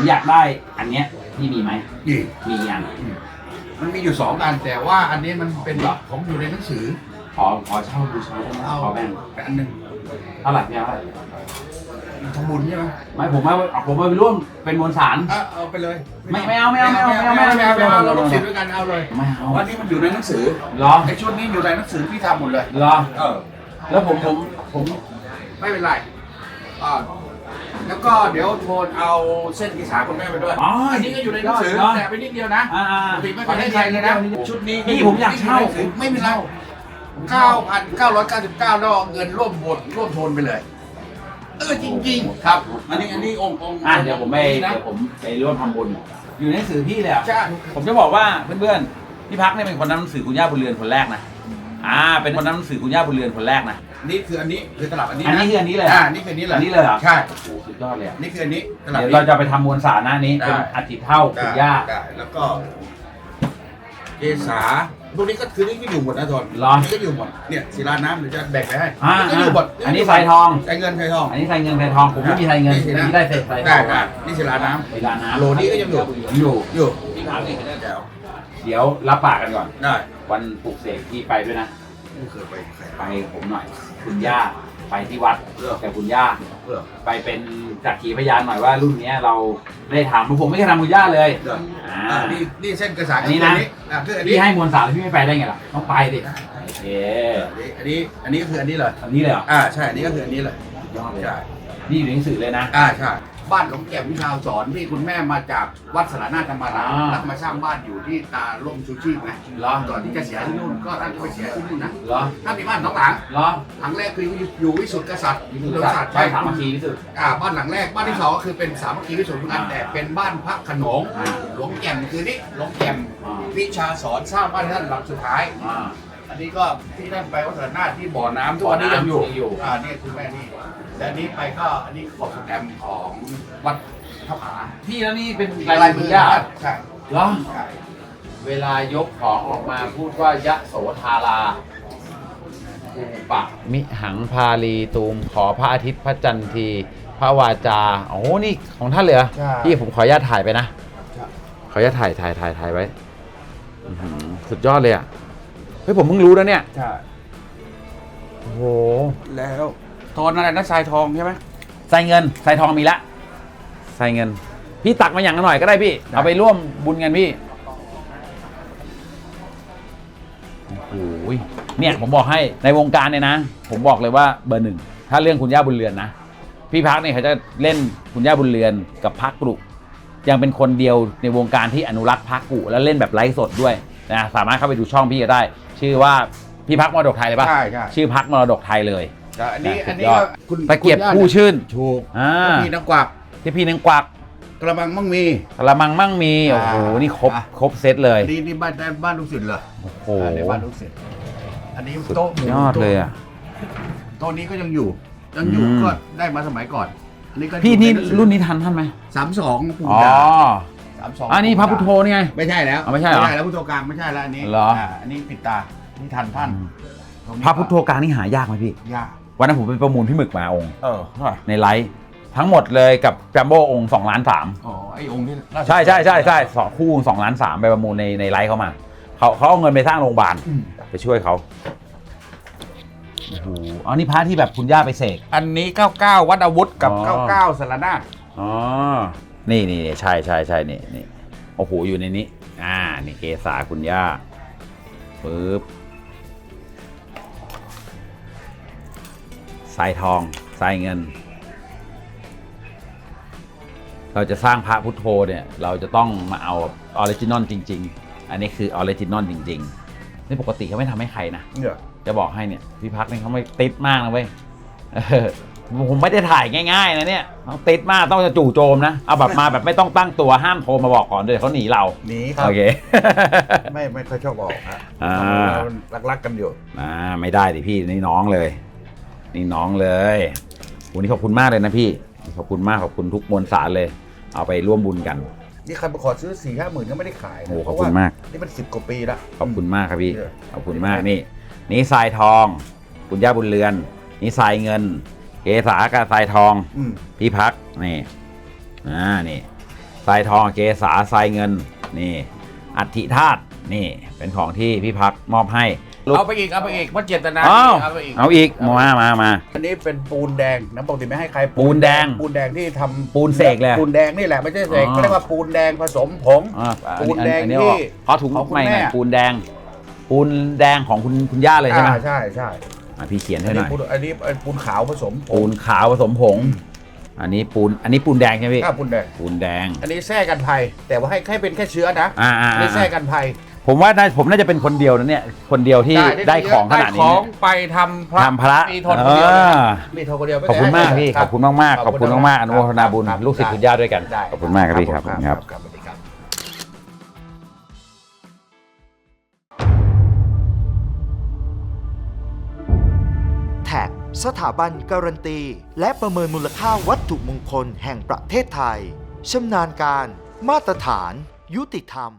ผมอยากได้อันเนี้ยพี่มีไหมนี่ มีอันมันมีอยู่สองอันแต่ว่าอันนี้มันเป็นแบบผมอยู่ในหนังสือขอขอเช่าบูชาได้ไหมเอาขอแบ่งไปอันหนึ่งเท่าไหร่พี่เอาเท่าไหร่ทำบุญใช่ไหมไม่ผมไม่เอาผมไปร่วมเป็นมวลสารอะเอาไปเลยไม่ไม่เอาไม่เอาไม่เอาไม่เอาไม่เอาไม่เอาไม่เอาไม่เอาเราลงสิทธิ์ด้วยกันเอาเลยไม่เอาวันนี้มันอยู่ในหนังสือรอไอ้ชุดนี้อยู่ในหนังสือพี่ทำหมดเลยรอเออแล้วผมผมผมไม่เป็นไรอ่า แล้วก็เดี๋ยวโทนเอาเส้นกีสาคุณแม่ไปด้วยอ๋ออัอันนี้ก็อยู่ในหนังสือรแต่ไปนิดเดียวนะอ่าอ่าปกติไม่เคยให้ใครเลยนะ ชุดนี้พี่ผมอยากเช่าไม่เป็นไรเก้าพันเก้าร้อยเก้าสิบเก้าแล้วเอาเงินร่วมบทร่วมโทนไปเลย เออจริง ๆ ครับ อันนี้อันนี้องค์องค์อะเดี๋ยวผมไปนะเดี๋ยวผมไปร่วมทำบุญ อยู่ในหนังสือพี่เลยอะใช่ผมจะบอกว่าเพื่อนๆพี่พักเนี่ยเป็นคนนำหนังสือคุณย่าบุญเรือนคนแรกนะ อ่า เป็นคนนำหนังสือคุณย่าบุญเรือนคนแรกนะ นี่คืออันนี้คือตลับอันนี้อันนี้นะคืออันนี้เลยอ่านี่คืออันนี้เลยอันนี้เลยเหรอ ใช่ โอ้โหสุดยอดเลยอะนี่คืออันนี้ตลับเดี๋ยวนี้ เราจะไปทำมวลสารหน้านี้ได้ เป็นอาทิตย์เท่าคุณย่าได้แล้วก็เกษาพวกนี้ก็คือนี่ก็อยู่หมดนะทนเหรอ นี่ก็อยู่หมดเนี่ยศิลาน้ำเดี๋ยวจะแบ่งไปให้อ่านี่ก็อยู่หมดอันนี้ใส่ทอง ใส่เงินใส่ทองอันนี้ใส่เงินใส่ทอง ผมไม่มีใส่เงินนี่สินะอันนี้ได้ใส่ใส่ทได้องได้นี่ศิลาน้เวลาน้ำโหลนี้ก็ยังอยู่ ยังอยู่ำอยู่พี่พักนี่แจ๋ว เดี๋ยวรับปากกันก่อน ได้วันปลุกเสกพี่ไปด้วยนะ ไม่เคยไปใครไปผมหน่อย คุณย่าไปที่วัดเออแต่คุณย่าเพื่อไปเป็นจักขีพยานหน่อยว่ารุ่นเนี้ยเราได้ทำผมไม่เคยทำคุณย่าเลยเดี๋ยวอ่า อ่านี่นี่เส้นกระสานอันนี้นะ อ่าคืออันนี้พี่ให้มวลสารแล้วพี่ไม่ไปได้ไงล่ะต้องไปดิโอเคอันนี้อันนี้ก็คืออันนี้เลยอันนี้เลยเหรออ่าใช่อันนี้ก็คืออันนี้เลยยอดเลยใช่นี่อยู่ในหนังสือเลยนะอ่าใช่ บ้านหลวงแก่มวิชาสอนที่คุณแม่มาจากวัดสระนาธรรมารามอ่าแล้วมาสร้างบ้านอยู่ที่ตาล่มชูชีพไงเหรอ ก่อนที่จะเสียที่นู่นก็ท่านก็ไปเสียที่นู่นนะเหรอท่านมีบ้านสองหลังเหรอหลังแรกคืออยู่วิสุทธิกษัตริย์วิสุทธิกษัตริย์ใช่สามัคคีวิสุทธิ์ อ่าบ้านหลังแรกบ้านที่สองก็คือเป็นสามัคคีวิสุทธิเหมือนกันอ่า แต่เป็นบ้านพระโขนงอ่าหลวงแก่มคือนี่หลวงแก่มอ่าวิชาสอนสร้างบ้านให้ท่านหลังสุดท้าย อ่า อันนี้ก็ที่ท่านไปวัดสระนาถที่บ่อน้ำทุกวันนี้ยังอยู่บ่อน้ำยังอยู่ อ่านี่คือแม่นี่ และอันนี้ไปก็อันนี้ขอบสแตมป์ของวัดท่าผาพี่แล้วนี่เป็นลายมือย่าใช่เหรอใช่เวลายกของออกมาพูดว่ายะโสธาราภูปะมิหังพาลีตูมขอพระอาทิตย์พระจันทีพระวาจาโอ้โหนี่ของท่านเลยเหรอใช่ พี่ผมขออนุญาตถ่ายไปนะใช่ขออนุญาตถ่ายถ่ายถ่ายถ่ายไว้อื้อหือสุดยอดเลยอะเฮ้ยผมเพิ่งรู้แล้วเนี่ยใช่โอ้โหแล้ว โทนอะไรนะทรายทองใช่ไหมใส่เงินใส่ทองมีละใส่เงิน พี่ตักมาอย่างละหน่อยก็ได้พี่ เอาไปร่วมบุญกันพี่โอ้โหเนี่ยผมบอกให้ในวงการเนี่ยนะ ผมบอกเลยว่าเบอร์หนึ่งถ้าเรื่องคุณย่าบุญเรือนนะพี่พักเนี่ยเขาจะเล่นคุณย่าบุญเรือนกับพักกรุยังเป็นคนเดียวในวงการที่อนุรักษ์พักกุแล้วเล่นแบบไลฟ์สดด้วยนะสามารถเข้าไปดูช่องพี่ก็ได้ ชื่อว่าพี่พักมรดกไทยเลยปะใช่ใช่ชื่อพักมรดกไทยเลย แต่อันนี้สุอันดนี้ยอดก็คุณตะเกียบคุณย่าคู่ชื่น ถูกอ่าพี่นักกวักที่พี่นึงกวักกระมังมั่งมี กระมังมั่งมี โอ้โห อ่านี่นี่ครบอะ ครบเซตเลย นี่นี่บ้านบ้านลูกศิษย์เหรอโอ้โห อ่าในบ้านลูกศิษย์อันนี้สุดโต๊ะหมู่ยอดเลยอะ โต๊ะนี้ก็ยังอยู่ ยังอยู่อืม ก็ได้มาสมัยก่อน อันนี้ก็พี่นี่อยู่ใหงสือรุ่นนี้ทันท่านไหมสามสองปู่อ๋อ ดาสามสองอันนี้พระพุทโธนี่ไง ไม่ใช่แล้วอ๋อไม่ใช่เหรอไม่ใช่แล้วพุทโธกลางไม่ใช่แล้วอันนี้เหรออันนี้ปิดตานี่ทันท่านตงนี้พระพุทโธกลางนี่หายากไหมพี่ ยาก วันนั้นผมไปประมูลพี่หมึกมาองค์เออเท่าไหร่ในไลฟ์ทั้งหมดเลยกับจัมโบ้องค์2ล้านสามอ๋อไอ้องค์ที่ราชใช่ใช่ใช่ใช่สองคู่สองล้านสามไปประมูลในในไลฟ์เขามาเขาเขาเอาเงินไปสร้างโรงพยาบาลอืมไปช่วยเขาโอ้โหอ๋อนี่พระที่แบบคุณย่าไปเสก อันนี้ 99 วัดอาวุธกับ อ๋อ 99สารนาถอ๋อ นี่นี่นี่ใช่ใช่ใช่นี่นี่โอ้โหอยู่ในนี้ อ่า นี่เกษาคุณย่าปึ๊บ สายทองสายเงิน เราจะสร้างพระพุทโธเนี่ยเราจะต้องมาเอาออริจินอลจริง ๆ อันนี้คือออริจินอลจริงๆนี่ปกติเขาไม่ทำให้ใครนะ เนี่ยจะบอกให้เนี่ยพี่พักนี่เขาไม่ติดมากนะเว้ยเออผมไม่ได้ถ่ายง่ายๆนะเนี่ยต้องติดมากต้องจะจู่โจมนะเอาแบบมาแบบไม่ต้องตั้งตัวห้ามโทรมาบอกก่อนเดี๋ยวเขาหนีเราหนีครับ โอเค ไม่ไม่ค่อยชอบบอกฮะอ่า เรารักๆกันอยู่ อ่าไม่ได้ดิพี่นี่น้องเลย นี่น้องเลยวันนี้ขอบคุณมากเลยนะพี่ ขอบคุณมากขอบคุณทุกมวลสารเลย เอาไปร่วมบุญกัน นี่ใครมาขอซื้อสี่ห้าหมื่นก็ไม่ได้ขายนะโอ้ขอบเพราะคุณว่มากนี่มันสิบกว่าปีละ ขอบคุณมากครับพี่ เออ ขอบคุณมากนี่ นี่ทรายทอง คุณย่าบุญเรือน นี่ทรายเงิน เกษากับทรายทอง อืมพี่พักนี่อ่านี่ทรายทองเกษาทรายเงิน นี่ อัฐิธาตุนี่ เป็นของที่พี่พักมอบให้ ลูกเอาไปอีกเอาไปอีกเพราะเจตนาอ้าวเอาไปอีกเอาอีกมามามา อันนี้เป็นปูนแดงนะปกติไม่ให้ใครปูนแดงปูนแดงที่ทำปูนเสกเลยปูนแดงนี่แหละไม่ใช่เสกอ๋อ เขาเรียกว่าปูนแดงผสมผง อ่าอันปูนี้นแดงอันนี้ที่ออกเพราะถุงของคุณไม่แม่ ไม่ปูนแดง ปูนแดงของคุณคุณย่าเลยใช่ไหมอ่าใช่ใช่อะพี่เขียนอัให้นหนี้น่อยปูนอันนี้ปูนขาวผสมผปูงนขาวผสมผง อันนี้ปูนอันนี้ปูนแดงใช่ไหมพี่อ่าปูนแดงปูนแดงอันนี้แทร่กันภัยแต่ว่าให้แค่เป็นแค่เชื้อนะอ่าอ่าอันนี้แทร่อ่ากันภัย ผมว่าน่าผมน่าจะเป็นคนเดียวนะเนี่ยคนเดียวที่ได้ของขนาดได้นี้ของไปทำพระทำพระมีทนคนเดียวเลยนะอ่ามีทนคนเดียวไขอบคุณมากพี่ได้ขอบคุณมากมากๆขอบคุณมากมากๆอนุโมทนาบุญครับลูกศิษย์คุณย่าด้วยกันได้ขอบคุณมากครับพี่ครับครับครับครับสวัสดีครับแท็กสถาบันการันตี และประเมินมูลค่าวัตถุมงคลแห่งประเทศไทยชำนาญการ มาตรฐาน ยุติธรรม